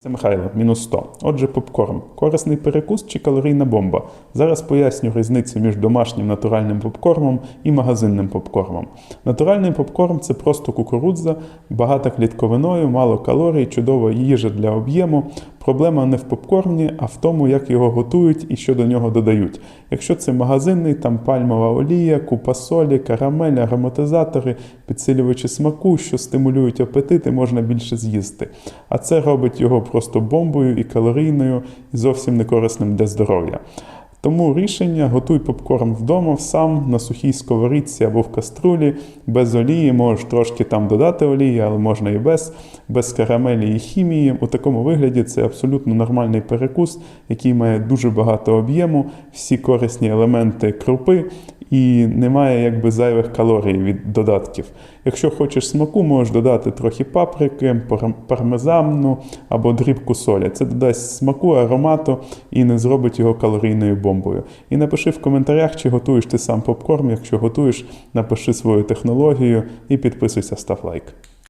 Це Михайло, мінус 100. Отже, попкорн. Корисний перекус чи калорійна бомба? Зараз поясню різницю між домашнім натуральним попкормом і магазинним попкормом. Натуральний попкорн це просто кукурудза, багата клітковиною, мало калорій, чудова їжа для об'єму. Проблема не в попкорні, а в тому, як його готують і що до нього додають. Якщо це магазинний, там пальмова олія, купа солі, карамель, ароматизатори, підсилювачі смаку, що стимулюють апетит і можна більше з'їсти. А це робить його просто бомбою і калорійною, і зовсім не корисним для здоров'я. Тому рішення готуй попкорн вдома сам на сухій сковорідці або в каструлі, без олії, можеш трошки там додати олії, але можна і без, без карамелі і хімії. У такому вигляді це абсолютно нормальний перекус, який має дуже багато об'єму, всі корисні елементи крупи і немає якби зайвих калорій від додатків. Якщо хочеш смаку, можеш додати трохи паприки, пармезану або дрібку солі. Це додасть смаку, аромату і не зробить його калорійною бомбою. І напиши в коментарях, чи готуєш ти сам попкорн. Якщо готуєш, напиши свою технологію і підписуйся, став лайк.